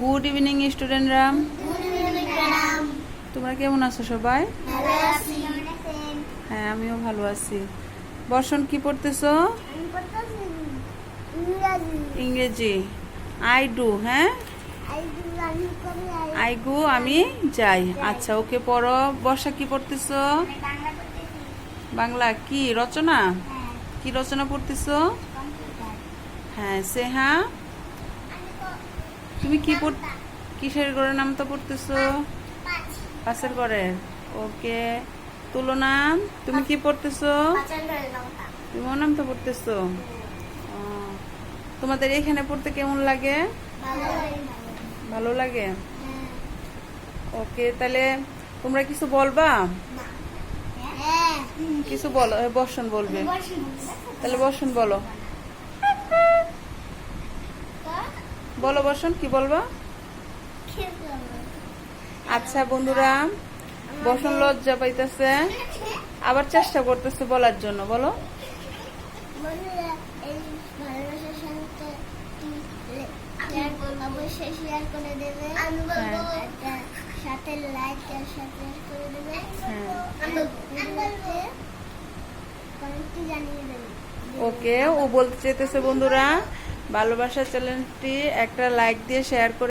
Good evening স্টুডেন্টরা তোমরা কেমন আছো সবাই? হ্যাঁ আমিও ভালো আছি। বর্ষণ কি পড়তেছো? ইংরাজি। আই ডু হ্যাঁ? আই গু আমি যাই। আচ্ছা ওকে পড়ো। বর্ষা কি পড়তেছো? বাংলা কি? রচনা? হ্যাঁ। কি রচনা পড়তেছো? হ্যাঁ সেহা? তুমি কি পড় কিসের ঘরের নাম তো পড়তেছো? পাশের ঘরের ওকে। তুলনা তুমি কি পড়তেছো? তুমি ওর নাম তো পড়তেছো? তোমাদের এখানে পড়তে কেমন লাগে? ভালো লাগে। হ্যাঁ। ওকে তাহলে তোমরা কিছু বলবা? কিছু বলো বর্ষণ বলবে। তাহলে বর্ষণ বলো। বলো বর্ষণ কি বলব? আচ্ছা বন্ধুরা বর্ষণ লজ্জা পাইতেছে। আবার চেষ্টা করতেছে বলার জন্য বলো। সাথে লাইক আর সাথে করে দেবে হ্যাঁ। ওকে ও বলতে চেয়েছে বন্ধুরা ভালোবাসা চ্যানেলটি একটা লাইক দিয়ে শেয়ার করে